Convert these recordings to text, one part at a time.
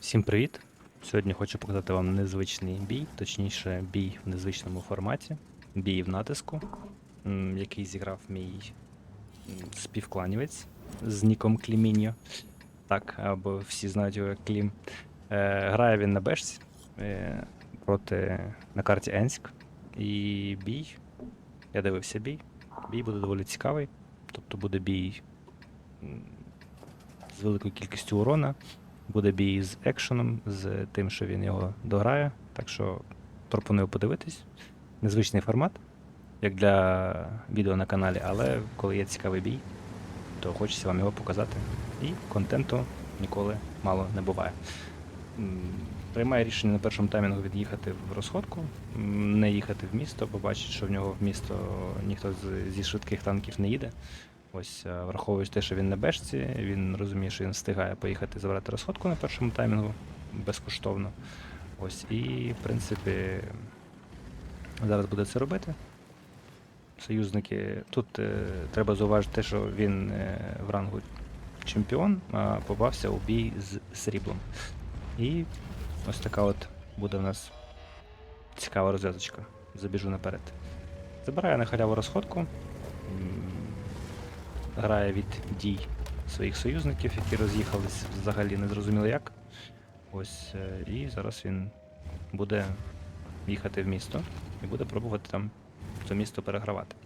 Всім привіт! Сьогодні хочу показати вам незвичний бій, точніше, бій в незвичному форматі, бій в натиску, який зіграв мій співкланівець з ніком Кліміньо. Так, або всі знають його як Клім. Е, грає він на бешці е, проти на карті Енськ. І бій. Я дивився бій. Бій буде доволі цікавий. Тобто буде бій з великою кількістю урона. Буде бій з екшеном, з тим, що він його дограє. Так що пропоную подивитись. Незвичний формат, як для відео на каналі, але коли є цікавий бій, то хочеться вам його показати. І контенту ніколи мало не буває. Приймає рішення на першому таймінгу від'їхати в розходку, не їхати в місто, бо бачить, що в нього в місто ніхто зі швидких танків не їде. Ось, е, враховуючи те, що він на бешці, він розуміє, що він встигає поїхати забрати розходку на першому таймінгу безкоштовно. Ось, і, в принципі, зараз буде це робити. Союзники. Тут е, треба зауважити те, що він е, в рангу чемпіон, а попався у бій з сріблом. І ось така от буде в нас цікава розв'язочка. Забіжу наперед. Забирає на халяву розходку. Грає від дій своїх союзників, які роз'їхались взагалі не зрозуміло як. Ось, е, і зараз він буде їхати в місто і буде пробувати там це місто перегравати.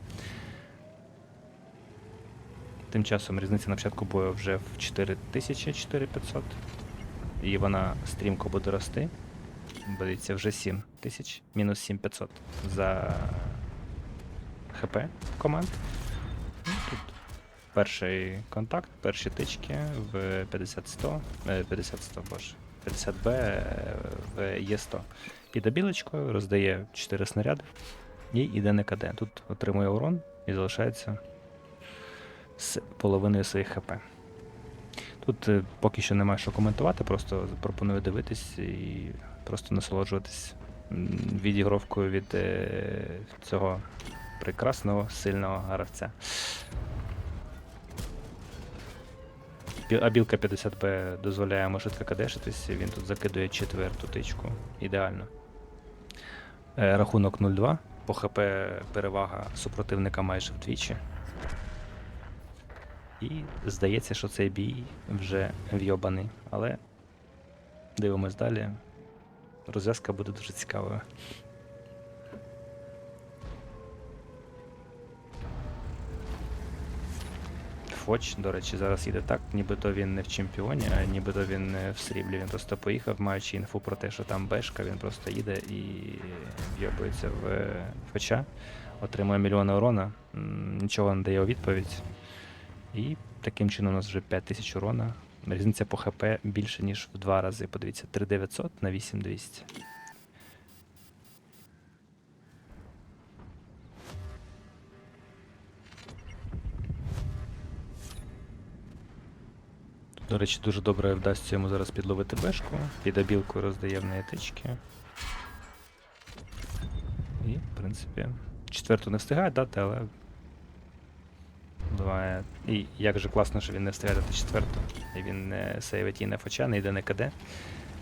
Тим часом різниця на початку бою вже в 4000 4500. І вона стрімко буде рости. Боїться вже 7000, мінус 7500 за ХП команд. Перший контакт, перші тички в 50-100, е, 50-100, боже, 50Б е, в Е100. Під обілочкою роздає 4 снаряди і йде на КД. Тут отримує урон і залишається з половиною своїх ХП. Тут е, поки що немає що коментувати, просто пропоную дивитись і просто насолоджуватись відігровкою від е, цього прекрасного, сильного гравця. Бі- А білка 50Б дозволяє швидко кадешитись, він тут закидує четверту тичку. Ідеально. Е, Рахунок 0-2. По ХП перевага супротивника майже вдвічі. І здається, що цей бій вже вйобаний. Але дивимось далі. Розв'язка буде дуже цікавою. Фоч, до речі, зараз їде так, нібито він не в чемпіоні, а нібито він не в сріблі. Він просто поїхав, маючи інфу про те, що там бешка, він просто їде і в'єбується в Фоча, отримує мільйон урона, нічого не дає у відповідь. І таким чином у нас вже 5000 урона. Різниця по ХП більше, ніж в два рази. Подивіться, 3900 на 8200. До речі, дуже добре вдасться йому зараз підловити бешку. Під обілкою роздає в неї тички. І, в принципі, четверту не встигає дати, але. Буває. І як же класно, що він не встигає дати четверту. І він не сейвить і не фоча, не йде на КД.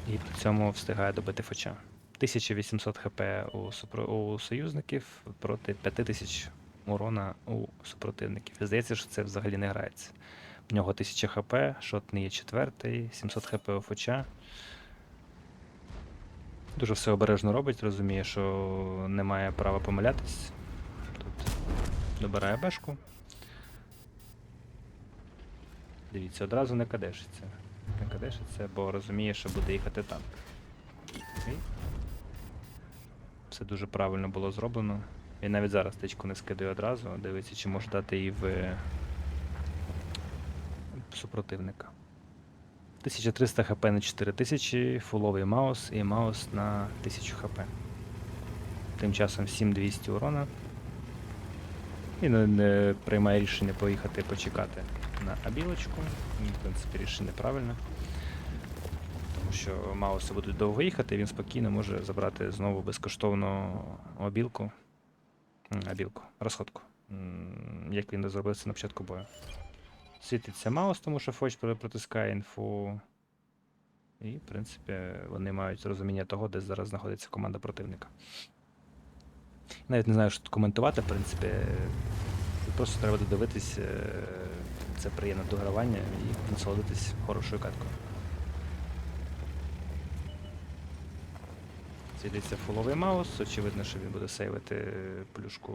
І при цьому встигає добити фоча. 1800 хп у, супро... у союзників проти 5000 урона у супротивників. І здається, що це взагалі не грається. В нього 1000 хп, шот не є четвертий, 700 хп у фоча. Дуже все обережно робить, розуміє, що не має права помилятись. Тут добирає бешку. Дивіться, одразу не кадешиться. Не кадешиться, бо розуміє, що буде їхати танк. І все дуже правильно було зроблено. Він навіть зараз тичку не скидає одразу, дивиться, чи може дати її в супротивника. 1300 хп на 4000, фуловий маус і маус на 1000 хп. Тим часом 7200 урона. І не, приймає рішення поїхати почекати на абілочку. В принципі, рішення правильне. Тому що мауси будуть довго їхати, і він спокійно може забрати знову безкоштовно обілку. Абілку, розходку. Як він зробив це на початку бою. Світиться маус, тому що Фоч протискає інфу. І, в принципі, вони мають розуміння того, де зараз знаходиться команда противника. Навіть не знаю, що тут коментувати, в принципі. Просто треба додивитись, е, це приємне догравання і насолодитись хорошою каткою. Світиться фуловий маус, очевидно, що він буде сейвити плюшку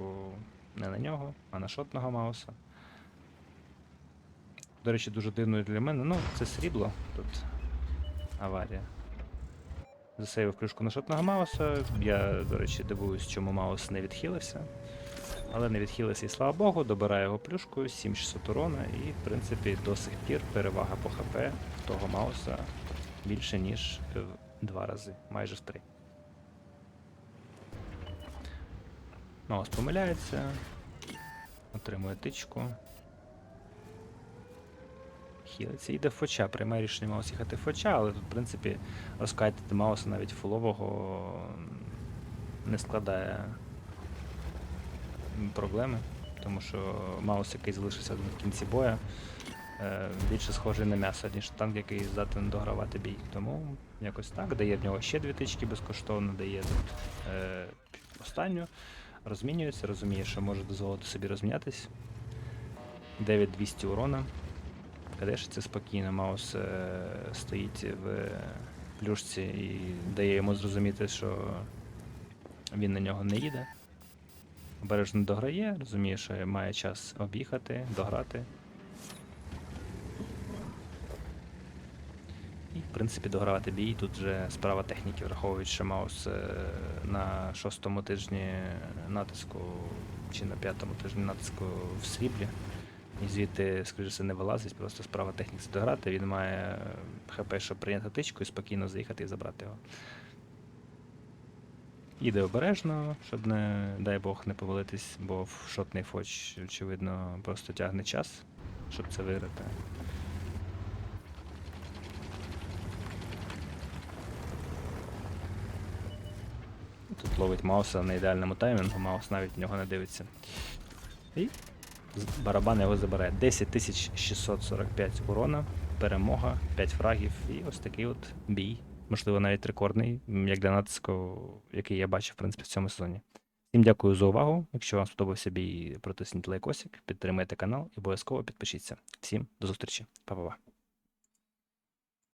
не на нього, а на шотного мауса. До речі, дуже дивно для мене. Ну, це срібло тут. Аварія. Засейвив плюшку на шотного мауса. Я, до речі, дивуюсь, чому маус не відхилився. Але не відхилився і слава Богу, добираю його плюшкою, 7600 урона, і, в принципі, до сих пір перевага по ХП того мауса більше, ніж в два рази, майже в три. Маус помиляється, отримує тичку. Хілиться. Йде фоча, приймає рішення маус їхати фоча, але тут, в принципі, розкайтити мауса навіть фулового не складає проблеми, тому що маус, який залишився в кінці боя, е, більше схожий на м'ясо, ніж танк, який здатен догравати бій. Тому якось так. Дає в нього ще дві тички безкоштовно, дає тут е, останню. Розмінюється, розуміє, що може дозволити собі розмінятись. 9200 урона. Кадешиться спокійно, маус е, стоїть в плюшці і дає йому зрозуміти, що він на нього не їде. Обережно дограє, розуміє, що має час об'їхати, дограти. І, в принципі, догравати бій тут вже справа техніки, враховуючи, що маус е, на шостому тижні натиску чи на п'ятому тижні натиску в сріблі. І звідти, скоріше не вилазить, просто справа техніки дограти. Він має ХП, щоб прийняти тичку і спокійно заїхати і забрати його. Іде обережно, щоб не, дай Бог, не повалитись, бо в шотний фоч, очевидно, просто тягне час, щоб це виграти. Тут ловить Мауса на ідеальному таймінгу, Маус навіть в нього не дивиться. І барабан його забирає. 10 645 урона, перемога, 5 фрагів і ось такий от бій. Можливо, навіть рекордний, як для натиску, який я бачив, в принципі, в цьому сезоні. Всім дякую за увагу. Якщо вам сподобався бій, протисніть лайкосик, підтримайте канал і обов'язково підпишіться. Всім до зустрічі. Па-па.